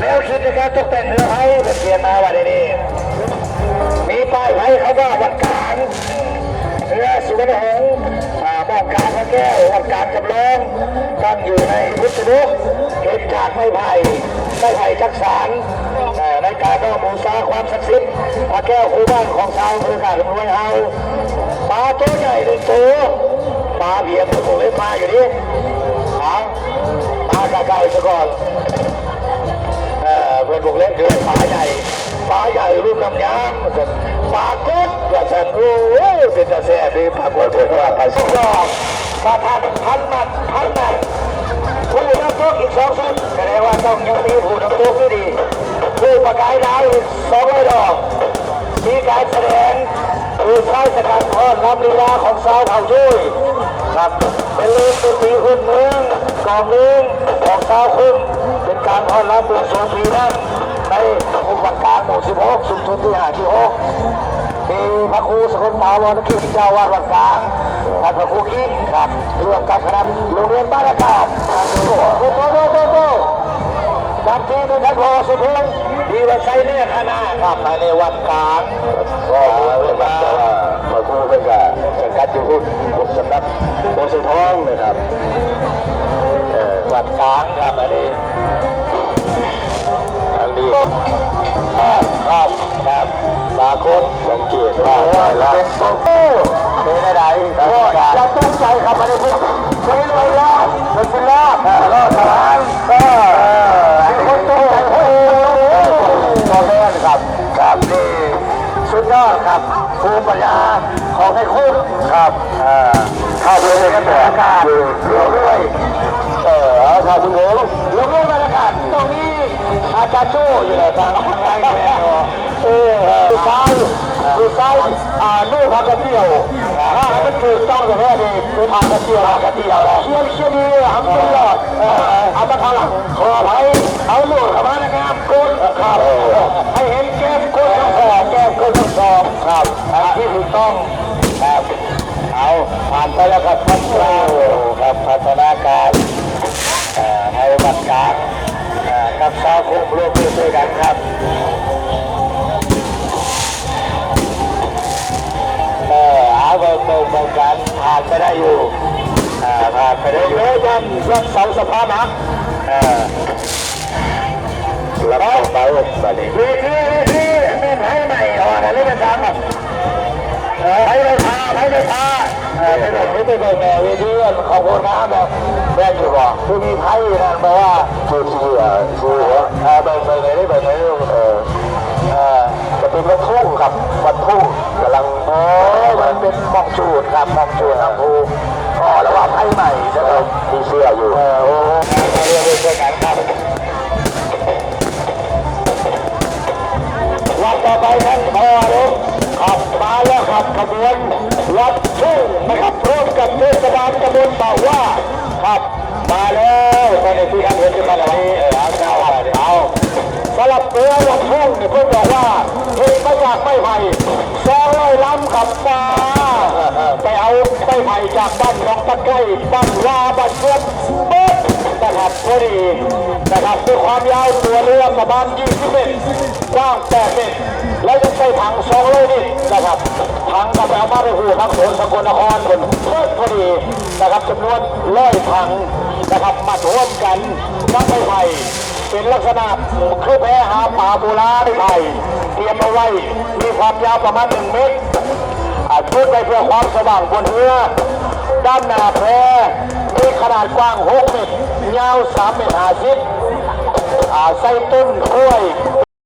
แล้วคิดในการตกแต่งเรือไทยเป็นเปลี่ยนมาวันนี้ มีป้ายไว้เขาว่าวัดกางเรือสุวรรณหงส์บ้านกางพระแก้ววัดกางจำลองตั้งอยู่ในพุทธนุเห็นจากไม้ไผ่ไม้ไผ่จักสารอ่ในการก็บูชาความศักดิ์สิทธิ์พระแก้วคู่บ้านของชาวอำเภอกาญจนบุรีเฮาปลาตัวใหญ่เลยตัวปลาเบียร์ตัวผมเลยมาอยู่นี่ามาไกล้ๆซะก่อนเออเป็นพวกเล่นคือปลาใหญ่ปลาใหญ่รูปลำยางปากุดว่าฉันโอ้ยเป็นตาแซ่บีปากุดเป็นว่าไปสุดยอดปลาทันพันมัดพันมัดผู้นำตัวอีกสองชุดแสดงว่าต้องยังมีผู้นำตัวที่ดีผู้ประกายดาวอีกสองร้อยดอกมีการแสดงคือใช้สกัดทอดน้ำลีลาของสาวเผ่าช่วยครับเป็นเล่นดนตรีขึ้นเมือ กองเมืองของสาวคุ้มเป็นการต้อนรับเมืองสงปีนั้นในองค์การหมู่16ชุมชนที่หาที่6มีพระครูสกลปาวรกิจเจ้าวาดวัดกลางท่านพระครูคิงครับร่วมกับคณะโรงเรียนบ้านอากาศโอ้โหโตโตโตโตจำที่ด้วยท่านพอสุพงศ์ดีวันไซเนี่ยคณะครับภายในวัดกลางก็เป็นว่าพระครูเป็นกับสังกัดอยู่หุ่นสำนักโพสุทองนะครับ อ่อวัดกลางครับอันนี้อันนี้ครับครับครับสาคตสังเกตว่าได้แล้วเป็นโซโก้เป็นอะไรก็จะต้องใจครับอันนี้พวกเป็นไรล่ะเป็นเป็นล่ะรอดทหารก็ไอ้คนตัวใหญ่โอ้โหก็แม่ครับครับนี่สุดยอดครับภูมิปัญญาของไอ้คุณครับอ่าข้าไปในบรรยากาศอยู่เรื่อยเออ เอาครับคุณหนูเรื่อยๆบรรยากาศตรงนี้อาจารย์โจ้อยู่ไหนบ้างเออดูซ้ายดูซ้ายอ่านู่นพากระเที่ยวอ่ามันคือต้องอย่างนี้ดีคือพากระเที่ยวพากระเที่ยวเชี่ยวเชี่ยวดีทำดีอะเอามาทางหลังขอให้เอาลูกเข้ามานะครับคุณครับให้เห็นแก้มคุณทั้งสองแก้มคุณทั้งสองครับที่ถูกต้องครับเอาผ่านไปแล้วครับ ด้อยู่แล้วยันรักเสาสภาพนะเออแล้วก็เสาสวัสดีวีทีวีทีเม่นให้ใหม่อ่อนอะไรกันครับบไปเลยพาไปเลยพาเออไปเลยไปเลยแม่วีทีขอบคุณนะแบบแม่อยู่บ่คือมีไพ่นั่นบอกว่าคือที่อะคือหัวอ่าเบิ่งเบิ่งเลยได้เบิ่งเออจะเป็นวัตถุครับวัตถุกำลังโอ้มันเป็นมองจูดครับมองจูดครับค ให้ใหม่นะครับมีเสื้ออยู่เออโอ้เรียกเพื่อนกันครับวัดต่อไปท่านพอรู้ขับมาแล้วครับขบวนวัดทุ่งนะครับร่วมกับเทศบาลตำบลบ่าว่าครับมาแล้วตอนนี้ที่ท่านเห็นขึ้นมาตรงนี้เออเอาเจ้าเอาสลับเรือวัดทุ่งเนี่ยเพิ่งบอกว่าเห็นมาจากไม้ไผ่สองร้อยลำขับมา ไม้ไผ่จากบ้านหนองตะไคร้บ้านว่าบ้านเพื่อนเบิดนะครับพอดีนะครับด้วยความยาวตัวเรือประมาณ20เมตรกว้าง8เมตรแล้วยังใส่ถัง200ลิตรนะครับถังกับเอามาไปหูทั้งโขนสกลนครคนเพิ่มพอดีนะครับจำนวนร้อยถังนะครับมาร่วมกันกับไม้ไผ่เป็นลักษณะคือแพหาป่าโบราณไทยเตรียมเอาไว้มีความยาวประมาณหนึ่งเมตร ชุดไปเพื่อความสว่างบนเรือด้านหน้าแพรมีขนาดกว้าง 6 เมตรยาว 3 เมตร50อาใส่ต้นกล้วย